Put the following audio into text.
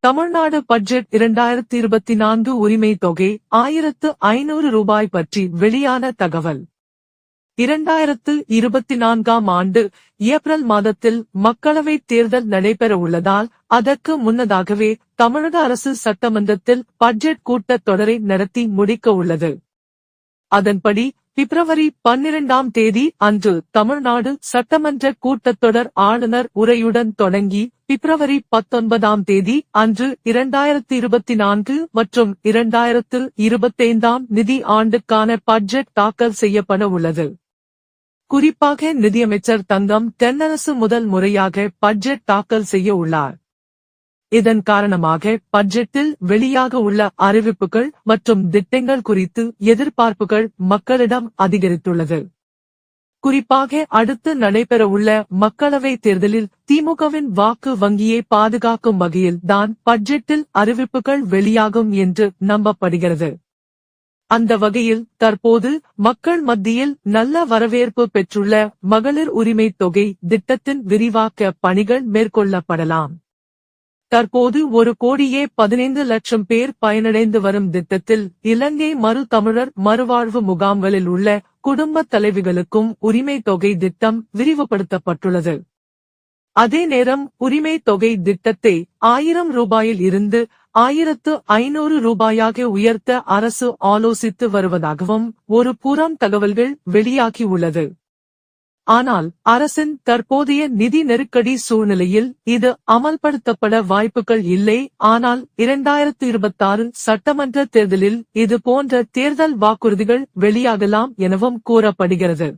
Tamil Nadu budget இரண்டாயிரத்தி இருபத்தி நான்கு உரிமை தொகை ஆயிரத்து ஐநூறு ரூபாய் பற்றி வெளியான தகவல். இரண்டாயிரத்து இருபத்தி நான்காம் ஆண்டு ஏப்ரல் மாதத்தில் மக்களவைத் தேர்தல் நடைபெற உள்ளதால் அதற்கு முன்னதாகவே தமிழக அரசு சட்டமன்றத்தில் பட்ஜெட் கூட்டத் தொடரை நடத்தி முடிக்க உள்ளது. அதன்படி பிப்ரவரி பன்னிரண்டாம் தேதி அன்று தமிழ்நாடு சட்டமன்ற கூட்டத்தொடர் ஆளுநர் உரையுடன் தொடங்கி பிப்ரவரி பத்தொன்பதாம் தேதி அன்று இரண்டாயிரத்து இருபத்தி நான்கு மற்றும் இரண்டாயிரத்து இருபத்தைந்தாம் நிதி ஆண்டுக்கான பட்ஜெட் தாக்கல் செய்யப்பட உள்ளது. குறிப்பாக நிதியமைச்சர் தங்கம் தென்னரசு முதல் முறையாக பட்ஜெட் தாக்கல் செய்ய உள்ளார். இதன் காரணமாக பட்ஜெட்டில் வெளியாக உள்ள அறிவிப்புகள் மற்றும் திட்டங்கள் குறித்து எதிர்பார்ப்புகள் மக்களிடம் அதிகரித்துள்ளது. குறிப்பாக அடுத்து நடைபெறவுள்ள மக்களவை தேர்தலில் திமுகவின் வாக்கு வங்கியை பாதுகாக்கும் வகையில் தான் பட்ஜெட்டில் அறிவிப்புகள் வெளியாகும் என்று நம்பப்படுகிறது. அந்த வகையில் தற்போது மக்கள் மத்தியில் நல்ல வரவேற்பு பெற்றுள்ள மகளிர் உரிமை தொகை திட்டத்தின் விரிவாக்க பணிகள் மேற்கொள்ளப்படலாம். தற்போது ஒரு கோடியே பதினைந்து லட்சம் பேர் பயனடைந்து வரும் திட்டத்தில் இலங்கை மறு தமிழர் மறுவாழ்வு முகாம்களில் உள்ள குடும்பத் தலைவிகளுக்கும் உரிமை தொகை திட்டம் விரிவுபடுத்தப்பட்டுள்ளது. அதே நேரம் உரிமை தொகை திட்டத்தை ஆயிரம் ரூபாயில் இருந்து ஆயிரத்து ஐநூறு ரூபாயாக உயர்த்த அரசு ஆலோசித்து வருவதாகவும் ஒரு புறம் தகவல்கள் வெளியாகியுள்ளது ஆனால் அரசின் தற்போதைய நிதி நெருக்கடி சூழ்நிலையில் இது அமல்படுத்தப்பட வாய்ப்புகள் இல்லை. ஆனால் இரண்டாயிரத்து இருபத்தாறு சட்டமன்ற தேர்தலில் இது போன்ற தேர்தல் வாக்குறுதிகள் வெளியாகலாம் எனவும் கூறப்படுகிறது.